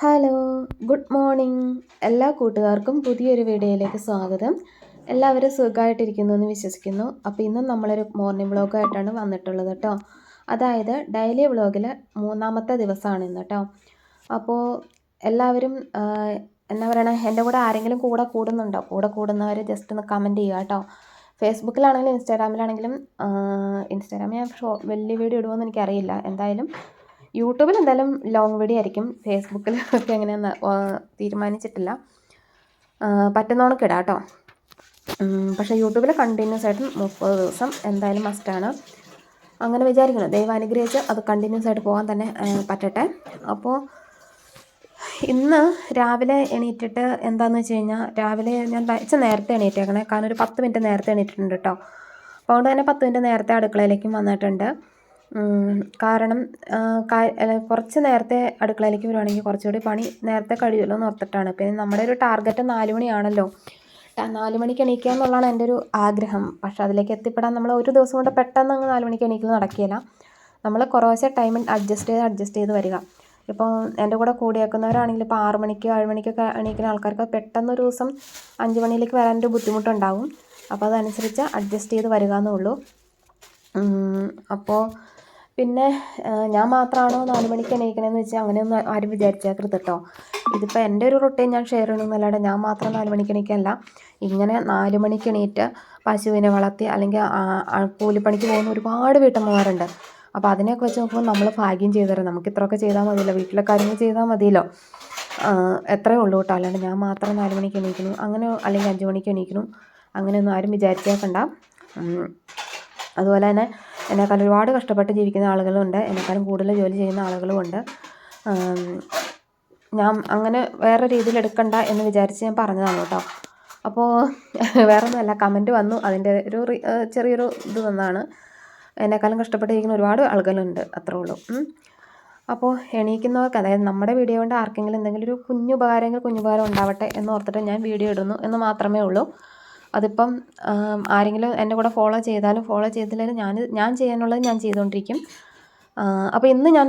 Hello good morning. എല്ലാ കൂട്ടുകാർക്കും പുതിയൊരു വീഡിയോയിലേക്ക് സ്വാഗതം. എല്ലാവരും സുഖമായിട്ടിരിക്കുന്നു എന്ന് വിശ്വസിക്കുന്നു. അപ്പോൾ ഇന്നും നമ്മളൊരു മോർണിംഗ് വ്ളോഗായിട്ടാണ് വന്നിട്ടുള്ളത് കേട്ടോ അതായത് ഡെയിലി വ്ളോഗിൽ മൂന്നാമത്തെ ദിവസമാണ് ഇന്ന് കേട്ടോ അപ്പോൾ എല്ലാവരും എന്താ പറയണേ എന്റെ കൂടെ ആരെങ്കിലും കൂടെ കൂടുന്നുണ്ടോ? കൂടെ കൂടുന്നവർ ജസ്റ്റ് ഒന്ന് കമന്റ് ചെയ്യുക കേട്ടോ ഫേസ്ബുക്കിലാണെങ്കിലും ഇൻസ്റ്റാഗ്രാമിലാണെങ്കിലും ഇൻസ്റ്റാഗ്രാമിൽ ഞാൻ വലിയ വീഡിയോ ഇടുമോ എന്ന് എനിക്കറിയില്ല. എന്തായാലും യൂട്യൂബിൽ എന്തായാലും ലോങ് വീഡിയോ ആയിരിക്കും ഫേസ്ബുക്കിൽ ഒക്കെ എങ്ങനെയാന്ന് തീരുമാനിച്ചിട്ടില്ല. പറ്റുന്നവണക്ക് ഇടാം കേട്ടോ. പക്ഷേ യൂട്യൂബിൽ കണ്ടിന്യൂസ് ആയിട്ട് മുപ്പത് ദിവസം എന്തായാലും മസ്റ്റാണ് അങ്ങനെ വിചാരിക്കണം ദൈവം അനുഗ്രഹിച്ച് അത് കണ്ടിന്യൂസ് ആയിട്ട് പോകാൻ തന്നെ പറ്റട്ടെ. അപ്പോൾ ഇന്ന് രാവിലെ എണീറ്റിട്ട് എന്താണെന്ന് വെച്ച് കഴിഞ്ഞാൽ രാവിലെ ഞാൻ ഇച്ചിരി നേരത്തെ എണീറ്റേക്കണേ. കാരണം ഒരു പത്ത് മിനിറ്റ് നേരത്തെ എണീറ്റിട്ടുണ്ട് കേട്ടോ. അപ്പോൾ അതുകൊണ്ട് തന്നെ പത്ത് മിനിറ്റ് നേരത്തെ അടുക്കളയിലേക്കും വന്നിട്ടുണ്ട്. കാരണം കുറച്ച് നേരത്തെ അടുക്കളയിലേക്ക് വരുവാണെങ്കിൽ കുറച്ചുകൂടി പണി നേരത്തെ കഴിയുമല്ലോ എന്ന് ഓർത്തിട്ടാണ്. പിന്നെ നമ്മുടെ ഒരു ടാർഗറ്റ് നാല് മണിയാണല്ലോ. നാല് മണിക്ക് എണീക്കുക എന്നുള്ളതാണ് എന്റെ ഒരു ആഗ്രഹം. പക്ഷെ അതിലേക്ക് എത്തിപ്പെടാൻ നമ്മൾ ഒരു ദിവസം കൊണ്ട് പെട്ടെന്ന് അങ്ങ് നാല് മണിക്ക് എണീക്കൽ നടക്കില്ല നമ്മൾ കുറേശ്ശെ ടൈം അഡ്ജസ്റ്റ് ചെയ്ത് അഡ്ജസ്റ്റ് ചെയ്ത് വരിക. ഇപ്പോൾ എന്റെ കൂടെ കൂടിയേക്കുന്നവരാണെങ്കിൽ ഇപ്പോൾ ആറ് മണിക്ക് ഏഴ് മണിക്കൊക്കെ എണീക്കുന്ന ആൾക്കാർക്ക് പെട്ടെന്ന് ഒരു ദിവസം അഞ്ച് മണിയിലേക്ക് വരാനൊരു ഒരു ബുദ്ധിമുട്ടുണ്ടാവും. അപ്പോൾ അതനുസരിച്ച് അഡ്ജസ്റ്റ് ചെയ്ത് വരിക എന്നുള്ളൂ അപ്പോൾ പിന്നെ ഞാൻ മാത്രമാണോ നാല് മണിക്ക് എണീക്കണമെന്ന് വെച്ചാൽ അങ്ങനെയൊന്നും ആരും വിചാരിച്ചേക്കരുത് കേട്ടോ ഇതിപ്പോൾ എന്റെ ഒരു റൊട്ടീൻ ഞാൻ ഷെയർ ചെയ്യണമെന്നല്ലാണ്ട് ഞാൻ മാത്രം നാല് മണിക്ക് എണീക്കല്ല. ഇങ്ങനെ നാല് മണിക്ക് എണീറ്റ് പശുവിനെ വളർത്തി അല്ലെങ്കിൽ കൂലിപ്പണിക്ക് പോകുന്ന ഒരുപാട് വീട്ടമ്മമാരുണ്ട്. അപ്പോൾ അതിനെയൊക്കെ വെച്ച് നോക്കുമ്പോൾ നമ്മൾ ഭാഗ്യം ചെയ്തു തരാം നമുക്ക് ഇത്രയൊക്കെ ചെയ്താൽ മതിയല്ലോ. വീട്ടിലെ കാര്യങ്ങൾ ചെയ്താൽ മതിയല്ലോ. എത്രയേ ഉള്ളൂ കേട്ടോ അല്ലാണ്ട് ഞാൻ മാത്രം നാല് മണിക്ക് എണീക്കുന്നു. അങ്ങനെ അല്ലെങ്കിൽ അഞ്ച് മണിക്ക് എണീക്കുന്നു. അങ്ങനെയൊന്നും ആരും വിചാരിച്ചേക്കണ്ട. അതുപോലെ തന്നെ എന്നെക്കാളും ഒരുപാട് കഷ്ടപ്പെട്ട് ജീവിക്കുന്ന ആളുകളുണ്ട്. എന്നെക്കാളും കൂടുതൽ ജോലി ചെയ്യുന്ന ആളുകളുമുണ്ട്. ഞാൻ അങ്ങനെ വേറെ രീതിയിൽ എടുക്കണ്ട എന്ന് വിചാരിച്ച് ഞാൻ പറഞ്ഞതാണ് കേട്ടോ. അപ്പോൾ വേറെ ഒന്നുമല്ല കമന്റ് വന്നു. അതിന്റെ ഒരു ചെറിയൊരു ഇത് വന്നാണ്. എന്നെക്കാളും കഷ്ടപ്പെട്ട് ജീവിക്കുന്ന ഒരുപാട് ആളുകളുണ്ട് അത്രേ ഉള്ളൂ. അപ്പോൾ എണീക്കുന്നവർക്ക് അതായത് നമ്മുടെ വീഡിയോ കൊണ്ട് ആർക്കെങ്കിലും എന്തെങ്കിലും ഒരു കുഞ്ഞുപകാരമെങ്കിൽ കുഞ്ഞുപകാരം ഉണ്ടാവട്ടെ എന്ന് ഓർത്തിട്ട് ഞാൻ വീഡിയോ ഇടുന്നു എന്ന് മാത്രമേ ഉള്ളൂ. അതിപ്പം ആരെങ്കിലും എന്റെ കൂടെ ഫോളോ ചെയ്താലും ഫോളോ ചെയ്തില്ലെങ്കിലും ഞാൻ ഞാൻ ചെയ്യാനുള്ളത് ഞാൻ ചെയ്തുകൊണ്ടിരിക്കും. അപ്പോൾ ഇന്ന് ഞാൻ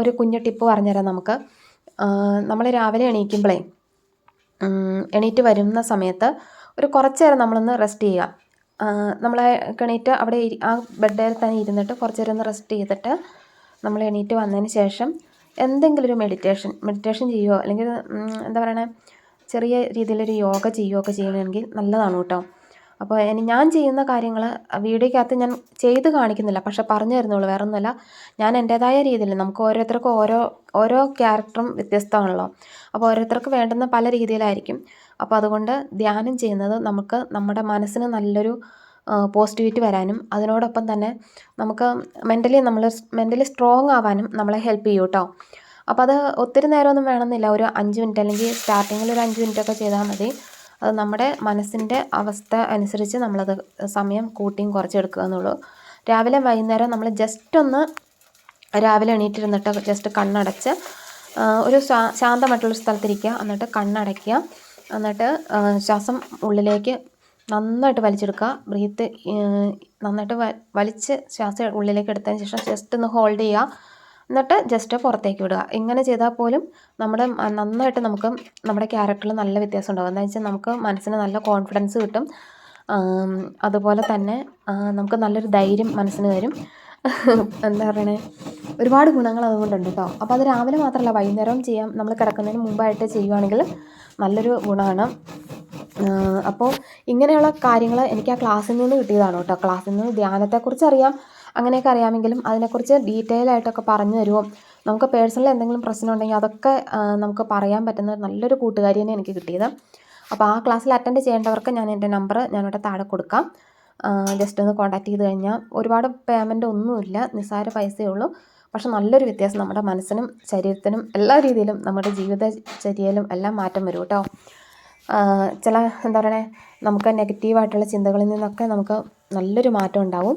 ഒരു കുഞ്ഞു ടിപ്പ് പറഞ്ഞുതരാം നമുക്ക്. നമ്മൾ രാവിലെ എണീക്കുമ്പോഴേ എണീറ്റ് വരുന്ന സമയത്ത് ഒരു കുറച്ച് നേരം നമ്മളൊന്ന് റെസ്റ്റ് ചെയ്യുക. നമ്മളെ എണീറ്റ് അവിടെ ആ ബെഡിൽ തന്നെ ഇരുന്നിട്ട് കുറച്ച് നേരം ഒന്ന് റെസ്റ്റ് ചെയ്തിട്ട് നമ്മൾ എണീറ്റ് വന്നതിന് ശേഷം എന്തെങ്കിലും ഒരു മെഡിറ്റേഷൻ മെഡിറ്റേഷൻ ചെയ്യുമോ അല്ലെങ്കിൽ എന്താ പറയണേ? ചെറിയ രീതിയിലൊരു യോഗ ചെയ്യുകയൊക്കെ ചെയ്യണമെങ്കിൽ നല്ലതാണ് കേട്ടോ. അപ്പോൾ ഇനി ഞാൻ ചെയ്യുന്ന കാര്യങ്ങൾ വീഡിയോക്കകത്ത് ഞാൻ ചെയ്ത് കാണിക്കുന്നില്ല. പക്ഷേ പറഞ്ഞു തരുന്നുള്ളൂ വേറെ ഒന്നുമല്ല ഞാൻ എന്റേതായ രീതിയിൽ നമുക്ക് ഓരോരുത്തർക്കും ഓരോ ഓരോ ക്യാരക്ടറും വ്യത്യസ്തമാണല്ലോ. അപ്പോൾ ഓരോരുത്തർക്ക് വേണ്ടുന്ന പല രീതിയിലായിരിക്കും. അപ്പോൾ അതുകൊണ്ട് ധ്യാനം ചെയ്യുന്നത് നമുക്ക് നമ്മുടെ മനസ്സിന് നല്ലൊരു പോസിറ്റിവിറ്റി വരാനും അതിനോടൊപ്പം തന്നെ നമുക്ക് മെന്റലി നമ്മൾ മെന്റലി സ്ട്രോങ് ആവാനും നമ്മളെ ഹെൽപ്പ് ചെയ്യും കേട്ടോ. അപ്പോൾ അത് ഒത്തിരി നേരമൊന്നും വേണമെന്നില്ല. ഒരു അഞ്ച് മിനിറ്റ് അല്ലെങ്കിൽ സ്റ്റാർട്ടിങ്ങിൽ ഒരു അഞ്ച് മിനിറ്റ് ഒക്കെ ചെയ്താൽ മതി. അത് നമ്മുടെ മനസ്സിന്റെ അവസ്ഥ അനുസരിച്ച് നമ്മളത് സമയം കൂട്ടിയും കുറച്ചെടുക്കുക എന്നുള്ളൂ. രാവിലെ വൈകുന്നേരം നമ്മൾ ജസ്റ്റ് ഒന്ന് രാവിലെ എണീറ്റിരുന്നിട്ട് ജസ്റ്റ് കണ്ണടച്ച് ഒരു ശാന്തമായിട്ടുള്ള സ്ഥലത്തിരിക്കുക. എന്നിട്ട് കണ്ണടയ്ക്കുക. എന്നിട്ട് ശ്വാസം ഉള്ളിലേക്ക് നന്നായിട്ട് വലിച്ചെടുക്കുക. ബ്രീത്ത് നന്നായിട്ട് വലിച്ച് ശ്വാസം ഉള്ളിലേക്ക് എടുത്തതിന് ശേഷം ജസ്റ്റ് ഒന്ന് ഹോൾഡ് ചെയ്യുക. എന്നിട്ട് ജസ്റ്റ് പുറത്തേക്ക് വിടുക. ഇങ്ങനെ ചെയ്താൽ പോലും നമ്മുടെ നന്നായിട്ട് നമുക്ക് നമ്മുടെ ക്യാരക്ടറിൽ നല്ല വ്യത്യാസം ഉണ്ടാകും എന്താ വെച്ചാൽ നമുക്ക് മനസ്സിന് നല്ല കോൺഫിഡൻസ് കിട്ടും. അതുപോലെ തന്നെ നമുക്ക് നല്ലൊരു ധൈര്യം മനസ്സിന് തരും എന്താ പറയണേ? ഒരുപാട് ഗുണങ്ങൾ അതുകൊണ്ടുണ്ട് കേട്ടോ. അപ്പോൾ അത് രാവിലെ മാത്രമല്ല വൈകുന്നേരവും ചെയ്യാം. നമ്മൾ കിടക്കുന്നതിന് മുമ്പായിട്ട് ചെയ്യുവാണെങ്കിൽ നല്ലൊരു ഗുണമാണ്. അപ്പോൾ ഇങ്ങനെയുള്ള കാര്യങ്ങൾ എനിക്ക് ആ ക്ലാസ്സിൽ നിന്ന് കിട്ടിയതാണ് കേട്ടോ. ക്ലാസ്സിൽ നിന്ന് ധ്യാനത്തെക്കുറിച്ച് അറിയാം അങ്ങനെയൊക്കെ അറിയാമെങ്കിലും അതിനെക്കുറിച്ച് ഡീറ്റെയിൽ ആയിട്ടൊക്കെ പറഞ്ഞു തരുമോ? നമുക്ക് പേഴ്സണൽ എന്തെങ്കിലും പ്രശ്നം ഉണ്ടെങ്കിൽ അതൊക്കെ നമുക്ക് പറയാൻ പറ്റുന്ന നല്ലൊരു കൂട്ടുകാരിയാണ് എനിക്ക് കിട്ടിയത്. അപ്പോൾ ആ ക്ലാസ്സിൽ അറ്റൻഡ് ചെയ്യേണ്ടവർക്ക് ഞാൻ എന്റെ നമ്പർ ഞാനിവിടെ താഴെ കൊടുക്കാം. ജസ്റ്റ് ഒന്ന് കോൺടാക്ട് ചെയ്ത് കഴിഞ്ഞാൽ ഒരുപാട് പേയ്മെന്റ് ഒന്നുമില്ല നിസ്സാര പൈസയേ ഉള്ളൂ. പക്ഷെ നല്ലൊരു വ്യത്യാസം നമ്മുടെ മനസ്സിനും ശരീരത്തിനും എല്ലാ രീതിയിലും നമ്മുടെ ജീവിതചര്യയിലും എല്ലാം മാറ്റം വരും കേട്ടോ. ചില എന്താ പറയണേ നമുക്ക് നെഗറ്റീവായിട്ടുള്ള ചിന്തകളിൽ നിന്നൊക്കെ നമുക്ക് നല്ലൊരു മാറ്റം ഉണ്ടാവും.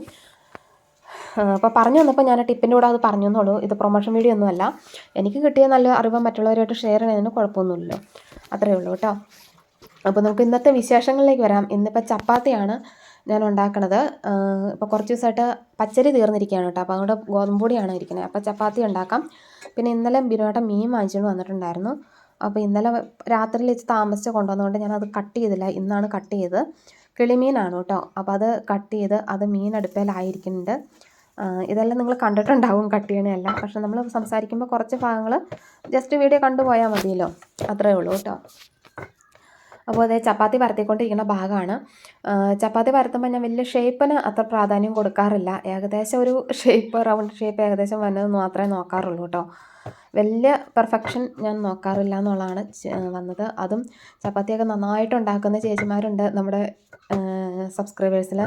അപ്പോൾ പറഞ്ഞു വന്നപ്പോൾ ഞാൻ ടിപ്പിന്റെ കൂടെ അത് പറഞ്ഞു എന്നുള്ളൂ. ഇത് പ്രൊമോഷൻ വീഡിയോ ഒന്നുമല്ല എനിക്ക് കിട്ടിയ നല്ല അറിവ് മറ്റുള്ളവരുമായിട്ട് ഷെയർ ചെയ്യുന്നതിന് കുഴപ്പമൊന്നുമില്ലല്ലോ. അത്രയേ ഉള്ളൂ കേട്ടോ. അപ്പോൾ നമുക്ക് ഇന്നത്തെ വിശേഷങ്ങളിലേക്ക് വരാം. ഇന്നിപ്പോൾ ചപ്പാത്തിയാണ് ഞാൻ ഉണ്ടാക്കണത്. ഇപ്പോൾ കുറച്ച് ദിവസമായിട്ട് പച്ചരി തീർന്നിരിക്കുകയാണ് കേട്ടോ. അപ്പോൾ അതുകൊണ്ട് ഗോതമ്പ് പൊടിയാണ് ഇരിക്കുന്നത് അപ്പോൾ ചപ്പാത്തി ഉണ്ടാക്കാം. പിന്നെ ഇന്നലെ ബിനോട്ട മീൻ വാങ്ങിച്ചുകൊണ്ട് വന്നിട്ടുണ്ടായിരുന്നു. അപ്പോൾ ഇന്നലെ രാത്രിയിൽ വെച്ച് താമസിച്ച് കൊണ്ടുവന്നതുകൊണ്ട് ഞാനത് കട്ട് ചെയ്തില്ല. ഇന്നാണ് കട്ട് ചെയ്തത് കിളിമീനാണ് കേട്ടോ അപ്പോൾ അത് കട്ട് ചെയ്ത് അത് മീൻ അടുപ്പേലായിരിക്കുന്നുണ്ട് ഇതെല്ലാം നിങ്ങൾ കണ്ടിട്ടുണ്ടാവും കട്ട് ചെയ്യണതെല്ലാം പക്ഷെ നമ്മൾ സംസാരിക്കുമ്പോൾ കുറച്ച് ഭാഗങ്ങൾ ജസ്റ്റ് വീഡിയോ കണ്ടുപോയാൽ മതിയല്ലോ. അത്രേ ഉള്ളൂ കേട്ടോ. അപ്പോൾ അതേ ചപ്പാത്തി പരത്തിക്കൊണ്ടിരിക്കുന്ന ഭാഗമാണ്. ചപ്പാത്തി പരത്തുമ്പോൾ ഞാൻ വലിയ ഷേപ്പിന് അത്ര പ്രാധാന്യം കൊടുക്കാറില്ല. ഏകദേശം ഒരു ഷേപ്പ് റൗണ്ട് ഷേപ്പ് ഏകദേശം വന്നത് മാത്രമേ നോക്കാറുള്ളൂ കേട്ടോ. വലിയ പെർഫെക്ഷൻ ഞാൻ നോക്കാറില്ല എന്നുള്ളതാണ് വന്നത്. അതും ചപ്പാത്തിയൊക്കെ നന്നായിട്ട് ഉണ്ടാക്കുന്ന ചേച്ചിമാരുണ്ട് നമ്മുടെ സബ്സ്ക്രൈബേഴ്സിൽ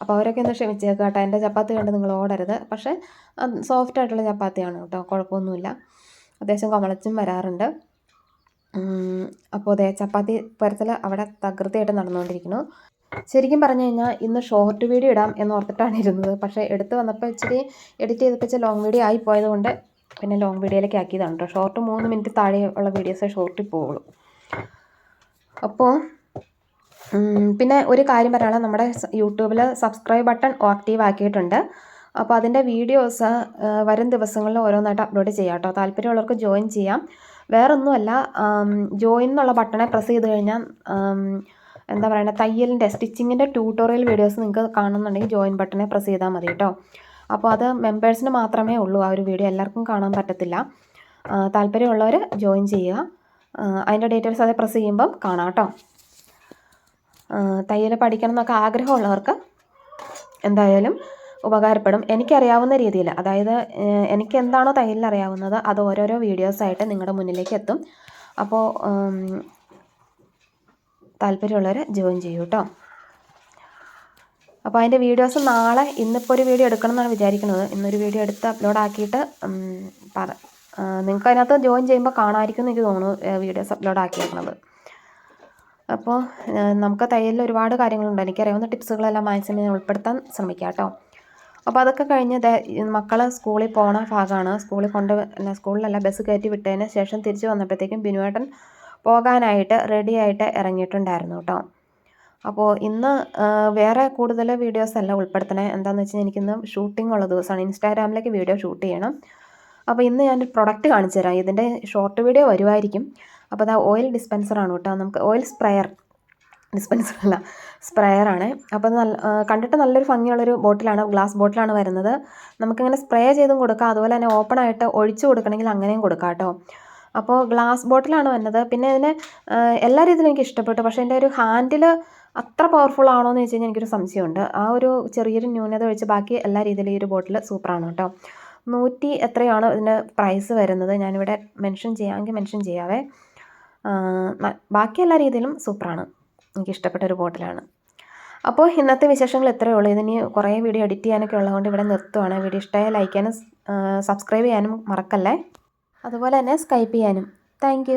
അപ്പോൾ അവരൊക്കെ ഒന്ന് ക്ഷമിച്ചേക്കുക കേട്ടോ. എന്റെ ചപ്പാത്തി കണ്ട് നിങ്ങൾ ഓടരുത്. പക്ഷേ സോഫ്റ്റ് ആയിട്ടുള്ള ചപ്പാത്തിയാണ് കേട്ടോ. കുഴപ്പമൊന്നുമില്ല. അത്യാവശ്യം കുമളച്ചും വരാറുണ്ട്. അപ്പോൾ അതെ ചപ്പാത്തി പരത്തൽ അവിടെ തകൃതിയായിട്ട് നടന്നുകൊണ്ടിരിക്കുന്നു. ശരിക്കും പറഞ്ഞു കഴിഞ്ഞാൽ ഇന്ന് ഷോർട്ട് വീഡിയോ ഇടാം എന്ന് ഓർത്തിട്ടാണ് ഇരുന്നത്. പക്ഷേ എടുത്ത് വന്നപ്പോൾ ഇച്ചിരി എഡിറ്റ് ചെയ്തപ്പോൾ ലോങ് വീഡിയോ ആയി പോയതുകൊണ്ട് പിന്നെ ലോങ് വീഡിയോയിലേക്ക് ആക്കിയതാണ് കേട്ടോ. ഷോർട്ട് മൂന്ന് മിനിറ്റ് താഴെ ഉള്ള വീഡിയോസേ ഷോർട്ടിൽ പോവുള്ളൂ അപ്പോൾ പിന്നെ ഒരു കാര്യം പറയാനുള്ള നമ്മുടെ യൂട്യൂബിൽ സബ്സ്ക്രൈബ് ബട്ടൺ ആക്റ്റീവ് ആക്കിയിട്ടുണ്ട്. അപ്പോൾ അതിന്റെ വീഡിയോസ് വരും ദിവസങ്ങളിൽ ഓരോന്നായിട്ട് അപ്ലോഡ് ചെയ്യാം കേട്ടോ. താല്പര്യമുള്ളവർക്ക് ജോയിൻ ചെയ്യാം. വേറൊന്നുമല്ല ജോയിൻ എന്നുള്ള ബട്ടണെ പ്രസ് ചെയ്ത് കഴിഞ്ഞാൽ എന്താ പറയുക തയ്യലിന്റെ സ്റ്റിച്ചിങ്ങിന്റെ ട്യൂട്ടോറിയൽ വീഡിയോസ് നിങ്ങൾക്ക് കാണുന്നുണ്ടെങ്കിൽ ജോയിൻ ബട്ടണെ പ്രസ് ചെയ്താൽ മതി കേട്ടോ. അപ്പോൾ അത് മെമ്പേഴ്സിന് മാത്രമേ ഉള്ളൂ. ആ ഒരു വീഡിയോ എല്ലാവർക്കും കാണാൻ പറ്റത്തില്ല. താല്പര്യമുള്ളവർ ജോയിൻ ചെയ്യുക. അതിന്റെ ഡീറ്റെയിൽസ് അത് പ്രസ് ചെയ്യുമ്പം കാണാം കേട്ടോ. തയ്യൽ പഠിക്കണം എന്നൊക്കെ ആഗ്രഹമുള്ളവർക്ക് എന്തായാലും ഉപകാരപ്പെടും. എനിക്കറിയാവുന്ന രീതിയിൽ അതായത് എനിക്ക് എന്താണോ തയ്യലിൽ അറിയാവുന്നത് അത് ഓരോരോ വീഡിയോസായിട്ട് നിങ്ങളുടെ മുന്നിലേക്ക് എത്തും. അപ്പോൾ താല്പര്യമുള്ളവർ ജോയിൻ ചെയ്യൂ കേട്ടോ. അപ്പോൾ അതിന്റെ വീഡിയോസ് നാളെ ഇന്നിപ്പോൾ ഒരു വീഡിയോ എടുക്കണം എന്നാണ് വിചാരിക്കുന്നത്. ഇന്നൊരു വീഡിയോ എടുത്ത് അപ്ലോഡ് ആക്കിയിട്ട് പറ നിങ്ങൾക്ക് അതിനകത്ത് ജോയിൻ ചെയ്യുമ്പോൾ കാണാമായിരിക്കും എനിക്ക് തോന്നുന്നു വീഡിയോസ് അപ്ലോഡ് ആക്കിയേക്കുന്നത് അപ്പോൾ നമുക്ക് തയ്യലിൽ ഒരുപാട് കാര്യങ്ങളുണ്ട്. എനിക്കറിയാവുന്ന ടിപ്സുകളെല്ലാം മാക്സിമം ഉൾപ്പെടുത്താൻ ശ്രമിക്കാം കേട്ടോ. അപ്പോൾ അതൊക്കെ കഴിഞ്ഞ് മക്കൾ സ്കൂളിൽ പോണ ഭാഗമാണ് സ്കൂളിൽ കൊണ്ട് സ്കൂളിലല്ല ബസ് കയറ്റി വിട്ടതിന് ശേഷം തിരിച്ച് വന്നപ്പോഴത്തേക്കും ബിനുവേട്ടൻ പോകാനായിട്ട് റെഡിയായിട്ട് ഇറങ്ങിയിട്ടുണ്ടായിരുന്നു കേട്ടോ. അപ്പോൾ ഇന്ന് വേറെ കൂടുതൽ വീഡിയോസ് അല്ല ഉൾപ്പെടുത്തണേ എന്താണെന്ന് വെച്ചാൽ എനിക്കിന്ന് ഷൂട്ടിംഗ് ഉള്ള ദിവസമാണ്. ഇൻസ്റ്റാഗ്രാമിലേക്ക് വീഡിയോ ഷൂട്ട് ചെയ്യണം. അപ്പോൾ ഇന്ന് ഞാനൊരു പ്രൊഡക്റ്റ് കാണിച്ചു തരാം. ഇതിന്റെ ഷോർട്ട് വീഡിയോ വരുമായിരിക്കും അപ്പോൾ അത് ഓയിൽ ഡിസ്പെൻസറാണ് കേട്ടോ. നമുക്ക് ഓയിൽ സ്പ്രെയർ ഡിസ്പെൻസർ അല്ല സ്പ്രെയറാണ് അപ്പോൾ നല്ല കണ്ടിട്ട് നല്ലൊരു ഭംഗിയുള്ളൊരു ബോട്ടിലാണ് ഗ്ലാസ് ബോട്ടിലാണ് വരുന്നത്. നമുക്കിങ്ങനെ സ്പ്രേ ചെയ്തും കൊടുക്കാം. അതുപോലെ തന്നെ ഓപ്പൺ ആയിട്ട് ഒഴിച്ചു കൊടുക്കണമെങ്കിൽ അങ്ങനെയും കൊടുക്കാം കേട്ടോ. അപ്പോൾ ഗ്ലാസ് ബോട്ടിലാണ് വരുന്നത് പിന്നെ ഇതിന് എല്ലാ രീതിയിലും എനിക്ക് ഇഷ്ടപ്പെട്ടു. പക്ഷേ എന്റെ ഒരു ഹാൻഡിൽ അത്ര പവർഫുൾ ആണോ എന്ന് വെച്ച് കഴിഞ്ഞാൽ എനിക്കൊരു സംശയമുണ്ട്. ആ ഒരു ചെറിയൊരു ന്യൂനത ഒഴിച്ച് ബാക്കി എല്ലാ രീതിയിലും ഈ ഒരു ബോട്ടിൽ സൂപ്പറാണ് കേട്ടോ. നൂറ്റി എത്രയാണ് ഇതിന്റെ പ്രൈസ് വരുന്നത്? ഞാനിവിടെ മെൻഷൻ ചെയ്യാമെങ്കിൽ മെൻഷൻ ചെയ്യാവേ. ബാക്കി എല്ലാ രീതിയിലും സൂപ്പറാണ് എനിക്ക് ഇഷ്ടപ്പെട്ട ഒരു ബോട്ടിലാണ് അപ്പോൾ ഇന്നത്തെ വിശേഷങ്ങൾ ഇത്രയേ ഉള്ളൂ. ഇതിന് കുറേ വീഡിയോ എഡിറ്റ് ചെയ്യാനൊക്കെ ഉള്ളതുകൊണ്ട് ഇവിടെ നിർത്തുവാണ്. വീഡിയോ ഇഷ്ടമായ ലൈക്ക് ചെയ്യാനും സബ്സ്ക്രൈബ് ചെയ്യാനും മറക്കല്ലേ? അതുപോലെ തന്നെ സ്കൈപ്പ് ചെയ്യാനും. താങ്ക്